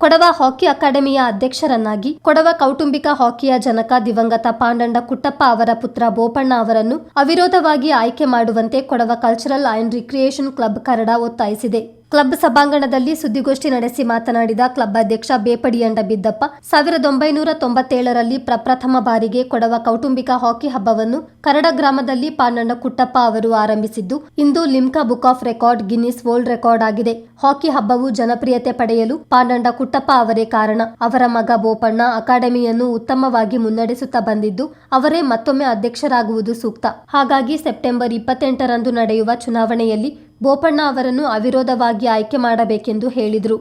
ಕೊಡವ ಹಾಕಿ ಅಕಾಡೆಮಿಯ ಅಧ್ಯಕ್ಷರನ್ನಾಗಿ, ಕೊಡವ ಕೌಟುಂಬಿಕ ಹಾಕಿಯ ಜನಕ ದಿವಂಗತ ಪಾಂಡಂಡ ಕುಟ್ಟಪ್ಪ ಅವರ ಪುತ್ರ ಬೋಪಣ್ಣ ಅವರನ್ನು ಅವಿರೋಧವಾಗಿ ಆಯ್ಕೆ ಮಾಡುವಂತೆ Kodava cultural and recreation club Karada ಒತ್ತಾಯಿಸಿದೆ. ಕ್ಲಬ್ ಸಭಾಂಗಣದಲ್ಲಿ ಸುದ್ದಿಗೋಷ್ಠಿ ನಡೆಸಿ ಮಾತನಾಡಿದ ಕ್ಲಬ್ ಅಧ್ಯಕ್ಷ ಬೇಪಡಿಯಂಡ ಬಿದ್ದಪ್ಪ, ಸಾವಿರದ ಒಂಬೈನೂರ ತೊಂಬತ್ತೇಳರಲ್ಲಿ ಪ್ರಪ್ರಥಮ ಬಾರಿಗೆ ಕೊಡವ ಕೌಟುಂಬಿಕ ಹಾಕಿ ಹಬ್ಬವನ್ನು ಕರಡ ಗ್ರಾಮದಲ್ಲಿ ಪಾನಣ್ಣ ಕುಟ್ಟಪ್ಪ ಅವರು ಆರಂಭಿಸಿದ್ದು, ಇಂದು Limca book of record Guinness world record ಆಗಿದೆ. ಹಾಕಿ ಹಬ್ಬವು ಜನಪ್ರಿಯತೆ ಪಡೆಯಲು ಪಾನಣ್ಣ ಕುಟ್ಟಪ್ಪ ಅವರೇ ಕಾರಣ. ಅವರ ಮಗ ಬೋಪಣ್ಣ ಅಕಾಡೆಮಿಯನ್ನು ಉತ್ತಮವಾಗಿ ಮುನ್ನಡೆಸುತ್ತಾ ಬಂದಿದ್ದು, ಅವರೇ ಮತ್ತೊಮ್ಮೆ ಅಧ್ಯಕ್ಷರಾಗುವುದು ಸೂಕ್ತ. ಹಾಗಾಗಿ ಸೆಪ್ಟೆಂಬರ್ ಇಪ್ಪತ್ತೆಂಟರಂದು ನಡೆಯುವ ಚುನಾವಣೆಯಲ್ಲಿ ಬೋಪಣ್ಣ ಅವರನ್ನು ಅವಿರೋಧವಾಗಿ ಆಯ್ಕೆ ಮಾಡಬೇಕೆಂದು ಹೇಳಿದರು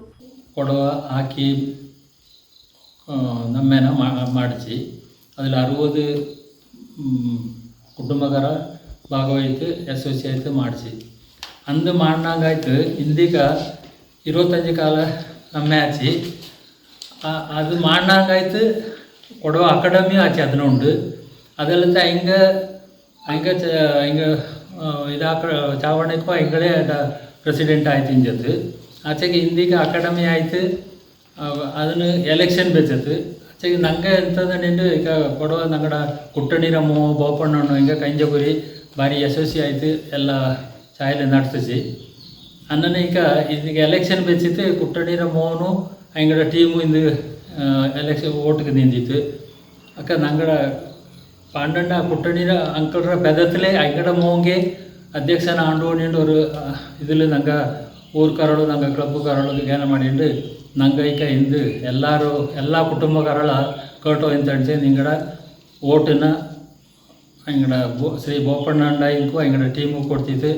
ಕೊಡುವ ಹಾಕಿ நம்மேன ಮಾಡಿಸಿ அதில் அறுபது ಕುಟುಂಬಗರ ಭಾಗವಹಿತು ಅಸೋಸಿಯೇಟ್ ಮಾಡಿಸಿ ಅಂದು ಮಾಡ್ನಂಗಾಯ್ತು ಇಂದೀಗ ಇರುವತ್ತಂಜು ಕಾಲ ನಮ್ಮೆ ಆಚಿ ಆ- ಅದು ಮಾಡ್ನಂಗಾಯ್ತು ಕೊಡುವ ಅಕಾಡೆಮಿ ಆಚೆ ಅದನ್ನ ಉಂಡು ಅದಲ್ಲದ ಹಿಂಗ ಇದಾಕ ಚಾವಣಕ್ಕೂ ಹಿಂಗಳೇ ಪ್ರೆಸಿಡೆಂಟ್ ಆಯ್ತು ಇಂಜತ್ತು. ಆಚೆಗೆ ಹಿಂದಿಗೆ ಅಕಾಡೆಮಿ ಆಯ್ತು. ಅದನ್ನು ಎಲೆಕ್ಷನ್ ಬೆಚ್ಚತ್ತು. ಆಚೆಗೆ ನಂಗೆ ನಿಂದು, ಈಗ ಕೊಡುವ ನಂಗಡ ಕುಟ್ಟಣಿರಮ್ಮು, ಬೋಪಣ್ಣಣ್ಣು, ಹಿಂಗೆ ಕಂಜಗುರಿ, ಭಾರಿ ಯಶಸ್ವಿ ಆಯ್ತು, ಎಲ್ಲ ಚಾಯಲೆ ನಡೆಸಿಸಿ. ಅನ್ನನೇ ಈಗ ಇದೀಗ ಎಲೆಕ್ಷನ್ ಬೆಚ್ಚಿತ್ತು ಕುಟ್ಟಣಿರ ಮೋನು ಅಂಗಡ ಟೀಮು ಇಂದು ಎಲೆಕ್ಷನ್ ಓಟ್ಗೆ ನಿಂದಿತ್ತು. ಅಕ್ಕ ನಂಗಡ ಪಾಂಡಣ್ಣ കുട്ടണീര അങ്കിളുടെ ಬೆದತ್ಲೆ ಐಕಡ ಮೋಂಗೆ ಅಧ್ಯಕ್ಷನ ಆಂಡೋಣಿಂಡು ಅವರು ഇതിൽ ನಂಗೆ ಊರ್ಕಾರಳು ನಂಗೆ ಕ್ಲಬ್ಕಾರಳು ಧ್ಯಾನ ಮಾಡಿಂಡು ನಂಗೈಕ ಇಂದು ಎಲ್ಲರೂ, ಎಲ್ಲ ಕುಟುಂಬಕಾರಳ ಅಂತ ಇಂತಂಚೆ ನಿಂಗಡ ಓಟನ್ನ ಹಿಂಗಡ ಬೋ, ಶ್ರೀ ಬೋಪಣ್ಣ ಇಂಕು ಅಂಗಡ ಟೀಮು ಕೊಡ್ತಿತ್ತು.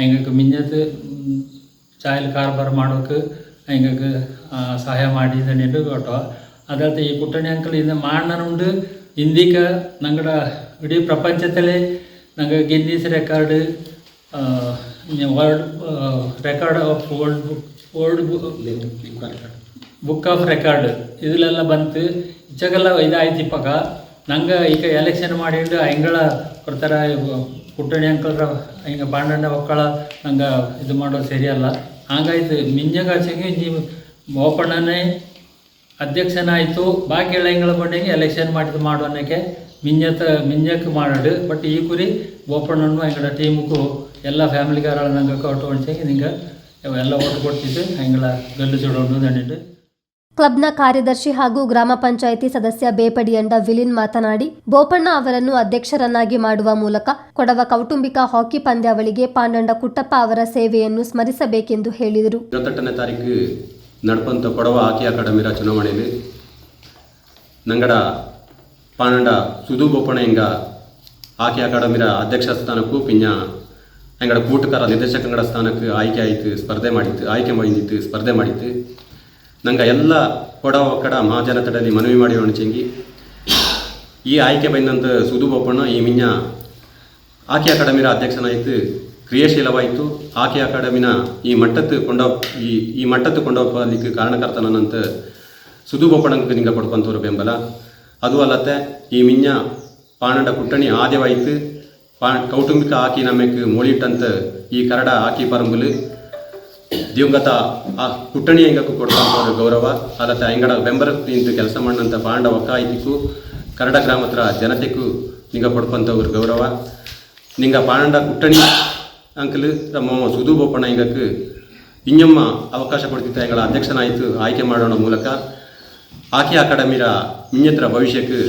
ಅಂಗಕ್ಕೆ ಮಿಂಜತ್ ಚಾಯಲ್ ಕಾರ್ಬಾರ್ ಮಾಡೋಕೆ ಅಂಗಕ್ಕೆ ಸಹಾಯ ಮಾಡಿದ್ದೆ ನಿಂಡು ಕೇಟೋ ಅದಲ್ತೆ ಈ ಕುಟ್ಟಣಿ ಅಂಕಲ್ ಇಂದ ಮಾಣ್ಣನುಂಡು ಇಂದಿಕ ನಂಗಡ ಇಡೀ ಪ್ರಪಂಚದಲ್ಲೇ ನಂಗೆ Guinness record world record of world book world book of record ಇದಲ್ಲೆಲ್ಲ ಬಂತು. ಇಚ್ಚಾಗೆಲ್ಲ ಇದಾಯ್ತು ಇಪ್ಪಾಗ. ನಂಗೆ ಈಗ ಎಲೆಕ್ಷನ್ ಮಾಡಿಂಡು ಹಿಂಗಳ ಕೊಡ್ತಾರ ಪುಟ್ಟಣಿ ಅಂಕಲ್ರ ಹಿಂಗೆ ಬಾಂಡಣ್ಣ ಒಕ್ಕಳ ನಂಗೆ ಇದು ಮಾಡೋದು ಸರಿಯಲ್ಲ. ಹಂಗಾಯ್ತು ಮಿಂಜಗಾಚೆಗೆ ನೀವು ಓಪಣ್ಣನೇ ಅಧ್ಯಕ್ಷನಾಯಿತು. ಬಾಕಿ ಇಳಂಗಳ ಬಡ್ಡಿಗೆ ಎಲೆಕ್ಷನ್ ಮಾಡಿದ್ದು ಮಾಡೋನಕ್ಕೆ ಮಿಂಜತ್ ಮಿಂಜಕ್ಕೆ ಮಾಡೋಡು. ಬಟ್ ಈ ಕುರಿ ಬೋಪಣ್ಣನು ಹೆಂಗಳ ಟೀಮ್ಗೂ ಎಲ್ಲ ಫ್ಯಾಮಿಲಿಗಾರಳ ನಂಗೆ ಕೊಟ್ಟು ಹೊಂಚೆಗೆ ನಿಂಗೆ ಎಲ್ಲ ಓಟ್ ಕೊಡ್ತಿದ್ದು. ಹೆಂಗಳ ಗಲ್ಲು ಚೂಡೋಡು ದಂಡಿಟ್ಟು ಕ್ಲಬ್ನ ಕಾರ್ಯದರ್ಶಿ ಹಾಗೂ ಗ್ರಾಮ ಪಂಚಾಯಿತಿ ಸದಸ್ಯ ಬೇಪಡಿಯಂಡ ವಿಲಿನ್ ಮಾತನಾಡಿ ಬೋಪಣ್ಣ ಅವರನ್ನು ಅಧ್ಯಕ್ಷರನ್ನಾಗಿ ಮಾಡುವ ಮೂಲಕ ಕೊಡವ ಕೌಟುಂಬಿಕ ಹಾಕಿ ಪಂದ್ಯಾವಳಿಗೆ ಪಾಂಡಂಡ ಕುಟ್ಟಪ್ಪ ಅವರ ಸೇವೆಯನ್ನು ಸ್ಮರಿಸಬೇಕೆಂದು ಹೇಳಿದರು. ನಡ್ಪಂತ ಕೊಡವ ಹಾಕಿ ಅಕಾಡೆಮಿರ ಚುನಾವಣೆಯಲ್ಲಿ. ನಂಗಡ ಪಾನಂಡ ಸುಧು ಬೋಪಣ ಹಿಂಗ ಹಾಕಿ ಅಕಾಡೆಮಿರ ಅಧ್ಯಕ್ಷ ಸ್ಥಾನಕ್ಕೂ ಪಿಂಜ ಅಂಗಡ ಕೂಟಕರ ನಿರ್ದೇಶಕಂಗಡ ಸ್ಥಾನಕ್ಕೆ ಆಯ್ಕೆ ಆಯಿತು, ಸ್ಪರ್ಧೆ ಮಾಡಿತ್ತು, ಆಯ್ಕೆ ಮಾಡಿತ್ತು ಸ್ಪರ್ಧೆ ಮಾಡಿತ್ತು. ನಂಗ ಎಲ್ಲ ಕೊಡವ ಒಕ್ಕಡ ಮಹಾಜನತಡಲ್ಲಿ ಮನವಿ ಮಾಡಿ ಒಣಚಂಗಿ ಈ ಆಯ್ಕೆ ಬಂದಂತ ಸುಧು ಬೋಪಣ್ಣ ಈ ಮಿಂಜ ಆಕೆ ಅಕಾಡೆಮಿರ ಅಧ್ಯಕ್ಷನಾಯಿತು. ಕ್ರಿಯಾಶೀಲವಾಯಿತು. ಆಕೆ ಅಕಾಡೆಮಿನ ಈ ಮಟ್ಟತ್ತು ಕೊಂಡ ಈ ಈ ಮಟ್ಟತ್ತು ಕೊಂಡೋಗಲಿಕ್ಕೆ ಕಾರಣಕರ್ತನಂತ ಸುಧು ಬೋಪಣ್ಣಂಗೆ ನಿಂಗೆ ಕೊಡ್ಕೊಂತವ್ರ ಬೆಂಬಲ. ಅದು ಅಲ್ಲತ್ತೆ ಈ ಮಿಂಜ ಪಾಣಂಡ ಕುಟ್ಟಣಿ ಆದ್ಯವಾಯಿತು. ಪಾ, ಕೌಟುಂಬಿಕ ಆಕಿ ನಮಗೆ ಮೋಳಿಟ್ಟಂತ ಈ ಕರಡ ಆಕಿ ಪರಂಬುಲು. ದಿವಂಗತ ಆ ಕುಟ್ಟಣಿ ಹೆಂಗಕ್ಕೂ ಕೊಡ್ಕೊಂತವ್ರ ಗೌರವ. ಅಲ್ಲತ್ತೆ ಹೆಂಗಡ ನಿಂತು ಕೆಲಸ ಮಾಡಂತ ಪಾಂಡ ಒಕ್ಕಾಯ್ತಿಕ್ಕೂ ಕರಡ ಗ್ರಾಮತ್ರ ಜನತೆಗೂ ನಿಂಗ ಕೊಡ್ಕೊಂತವ್ರ ಗೌರವ. ನಿಂಗ ಪಾಂಡ ಕುಟ್ಟಣಿ ಅಂಕಲ್ ನಮ್ಮ ಸುಧು ಬೋಪಣ್ಣ ಹಿಂಗಕ್ಕೆ ಇನ್ನೊಮ್ಮ ಅವಕಾಶ ಹೆಂಗಳ ಅಧ್ಯಕ್ಷನಾಯಿತು. ಆಯ್ಕೆ ಮಾಡೋಣ ಮೂಲಕ ಆಕೆ ಅಕಾಡೆಮಿರ ಮಿನ್ಯತ್ರ ಭವಿಷ್ಯಕ್ಕೆ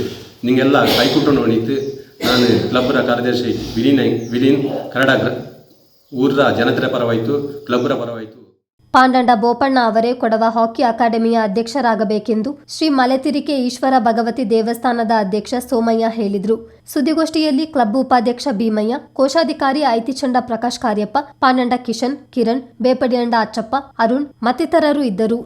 ನಿಂಗೆಲ್ಲ ಕೈಕುಟ್ಟು ನೋಡಿತ್ತು ನಾನು ಕ್ಲಬ್ರ ಕಾರ್ಯದರ್ಶಿ ವಿಲೀನ್ ವಿಲೀನ್ ಕನ್ನಡ ಊರ ಜನತೆಯ ಪರವಾಯಿತು. ಕ್ಲಬ್ರ ಪರವಾಯಿತು. ಪಾಂಡಂಡ ಬೋಪಣ್ಣ ಅವರೇ ಕೊಡವ ಹಾಕಿ ಅಕಾಡೆಮಿಯ ಅಧ್ಯಕ್ಷರಾಗಬೇಕೆಂದು ಶ್ರೀ ಮಲೆತಿರಿಕೆ ಈಶ್ವರ ಭಗವತಿ ದೇವಸ್ಥಾನದ ಅಧ್ಯಕ್ಷ ಸೋಮಯ್ಯ ಹೇಳಿದರು. ಸುದ್ದಿಗೋಷ್ಠಿಯಲ್ಲಿ ಕ್ಲಬ್ ಉಪಾಧ್ಯಕ್ಷ ಭೀಮಯ್ಯ, ಕೋಶಾಧಿಕಾರಿ ಐತಿಚಂಡ ಪ್ರಕಾಶ್ ಕಾರ್ಯಪ್ಪ, ಪಾಂಡಂಡ ಕಿಶನ್, ಕಿರಣ್, ಬೇಪಡಿಯಂಡ ಅಚ್ಚಪ್ಪ, ಅರುಣ್ ಮತ್ತಿತರರು ಇದ್ದರು.